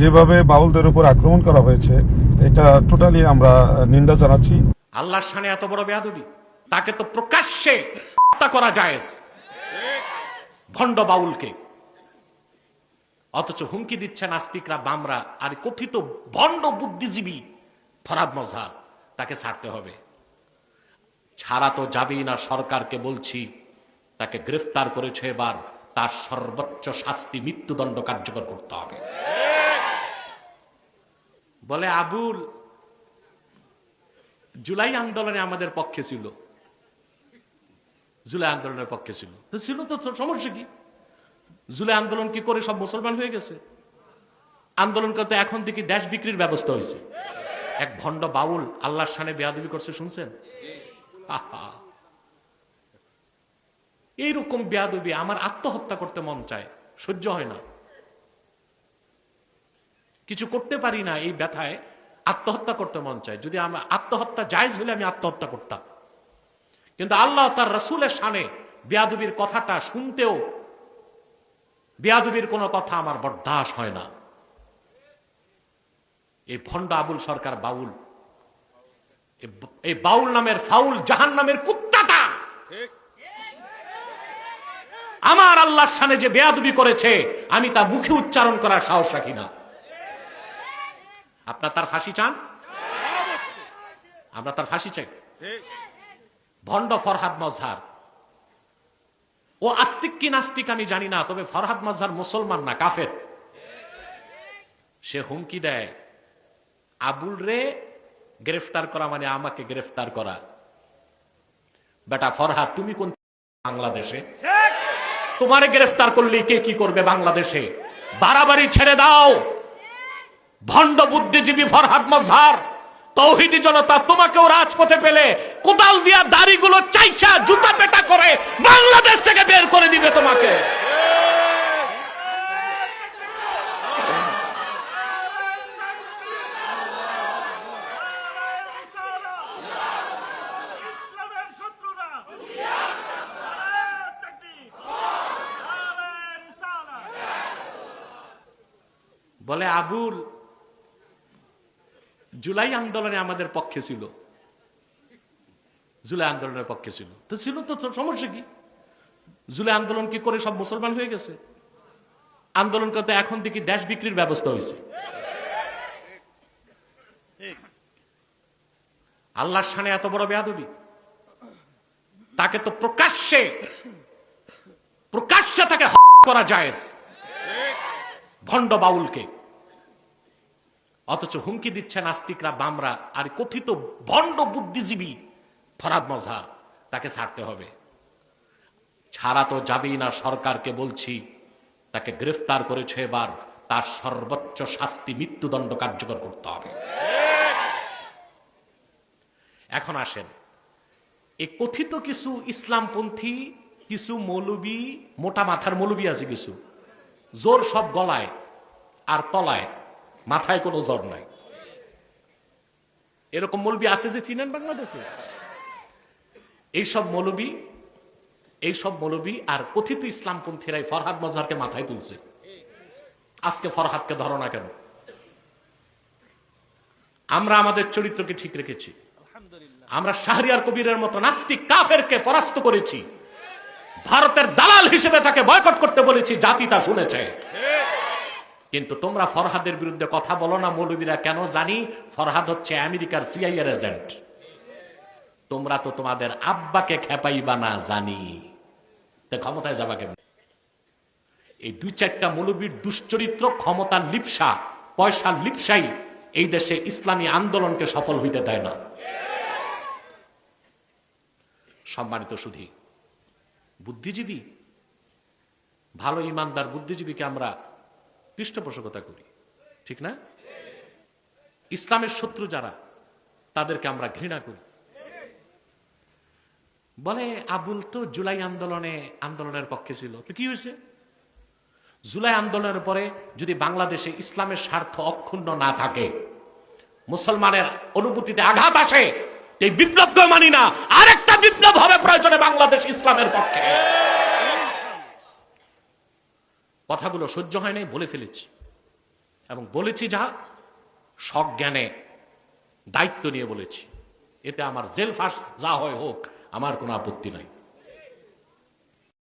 যেভাবে বাউলদের উপর আক্রমণ করা হয়েছে, এটা টোটালি আমরা নিন্দা জানাচ্ছি। আল্লাহর সানে এত বড় বেয়াদবি, তাকে তো প্রকাশ্যে হত্যা করা যায় ভণ্ড বাউলকে। অথচ হুমকি দিচ্ছে নাস্তিকরা, বামরা, আর কথিত ভণ্ড বুদ্ধিজীবী ফরাদ মজহার তাকে ছাড়তে হবে। ছাড়া তো যাবেই না সরকারকে বলছি, তাকে গ্রেফতার করেছে এবার, তার সর্বোচ্চ শাস্তি মৃত্যুদণ্ড কার্যকর করতে হবে। বলে, আবুল, জুলাই আন্দোলনে আমাদের পক্ষে ছিল। জুলাই আন্দোলনের পক্ষে ছিল। তো ছিল তো সমস্যা কি? জুলাই আন্দোলন কি করে সব মুসলমান হয়ে গেছে? আন্দোলন করতে এখন থেকে দেশ বিক্রির ব্যবস্থা হয়েছে। এক ভণ্ড বাউল আল্লাহর সানে বেয়াদবি করছে, শুনছেন। এইরকম বেয়াদবি, আমার আত্মহত্যা করতে মন চায়, সহ্য হয় না। কিছু করতে পারি না এই ব্যথায় আত্মহত্যা করতে মন চায়। যদি আমার আত্মহত্যা জায়জ হলে আমি আত্মহত্যা করতাম। কিন্তু আল্লাহ তার রসুলের সানে বেয়াদুবির কথাটা শুনতেও বেয়াদুবির কোনো কথা আমার বরদাস হয় না। এই ভণ্ড আবুল সরকার বাউল এই বাউল নামের ফাউল জাহান নামের কুত্তাটা আমার আল্লাহর সানে যে বেয়াদুবি করেছে আমি তা মুখে উচ্চারণ করার সাহস রাখি না। আপনার তার ফাঁসি চান? আমরা তার ফাঁসি চাই? ভণ্ড ফরহাদ মজহার। ও আস্তিক কি নাস্তিক আমি জানি না তবে ফরহাদ মজহার মুসলমান না কাফের। সে হুমকি দেয় আবুল রে গ্রেফতার করা মানে আমাকে গ্রেফতার করা। বেটা ফরহাদ তুমি কোন বাংলাদেশে? তোমারে গ্রেফতার করলে কে কি করবে বাংলাদেশে? বাড়াবাড়ি ছেড়ে দাও। ভণ্ড বুদ্ধিজীবী ফরহাদ মজহার, তৌহিদি জনতা, তোমাকেও রাজপথে পেলে কোদাল দিয়া দাড়িগুলো চাইছা জুতা পেটা করে বাংলাদেশ থেকে বের করে দিবে তোমাকে। বলে আবুল জুলাই আন্দোলনে আমাদের পক্ষে ছিল। জুলাই আন্দোলনের পক্ষে ছিল। তো ছিল তো সমস্যা কি? জুলাই আন্দোলন কি করে সব মুসলমান হয়ে গেছে? আন্দোলন করতে এখন দেখি দেশ বিক্রির ব্যবস্থা হয়েছে। আল্লাহর সানে এত বড় বেয়াদবি। তাকে তো প্রকাশ্যে প্রকাশ্যে তাকে করা যায় ভণ্ড বাউলকে। অথচ হুমকি দিচ্ছে নাস্তিকরা বামরা আর কথিত ভণ্ড বুদ্ধিজীবী ফরাদ মজহার তাকে ছাড়তে হবে। ছাড়া তো যাবেই না সরকারকে বলছি, তাকে গ্রেফতার করেছে এবার, তার সর্বোচ্চ শাস্তি মৃত্যুদণ্ড কার্যকর করতে হবে। এখন আসেন এই কথিত কিছু ইসলামপন্থী, কিছু মৌলবী, মোটা মাথার মৌলবী আছে কিছু, জোর সব গলায় আর তলায় মাথায় কোনো জ্বর নাই। এরকম মৌলবি আছে যে চিনেন বাংলাদেশে? এইসব মৌলবী এইসব মৌলবী আর কথিত ইসলামপন্থীরাই ফরহাদ মজারকে মাথায় তুলছে। আজকে ফরহাদকে ধরো না কেন? আমরা আমাদের চরিত্রকে ঠিক রেখেছি। আমরা শাহরিয়ার কবিরের মতো নাস্তিক কাফেরকে পরাস্ত করেছি। ভারতের দালাল হিসেবে তাকে বয়কট করতে বলেছি, জাতি তা শুনেছে। কিন্তু তোমরা ফরহাদের বিরুদ্ধে কথা বলো না, মৌলবীরা কেন জানি? ফরহাদ হচ্ছে আমেরিকার সিআইএর এজেন্ট তোমরা তো তোমাদের আব্বাকে খেপাইবা না জানি। ক্ষমতায় যাবা কেমন? এই দুই চারটা মৌলবীর দুশ্চরিত্র ক্ষমতার লিপসা পয়সার লিপসাই এই দেশে ইসলামী আন্দোলনকে সফল হইতে দেয় না। সম্মানিত সুধী, বুদ্ধিজীবী, ভালো ইমানদার বুদ্ধিজীবীকে আমরা পৃষ্ঠপোষকতা করি। ঠিক না? ইসলামের শত্রু যারা, তাদেরকে আমরা ঘৃণা করি। বলে, আবুল তো জুলাই আন্দোলনে, আন্দোলনের পক্ষে ছিল। তো কি হয়েছে? জুলাই আন্দোলনের পরে যদি বাংলাদেশে ইসলামের স্বার্থ অক্ষুণ্ণ না থাকে, মুসলমানের অনুভূতিতে আঘাত আসে এই বিপ্লবকে মানি না। আরেকটা বিপ্লব হবে প্রয়োজনে বাংলাদেশ ইসলামের পক্ষে। কথাগুলো সহ্য হয় নাই, বলে ফেলেছি। এবং বলেছি যা, সজ্ঞানে দায়িত্ব নিয়ে বলেছি। এতে আমার জেল ফাঁস যা হয় হোক, আমার কোনো আপত্তি নাই।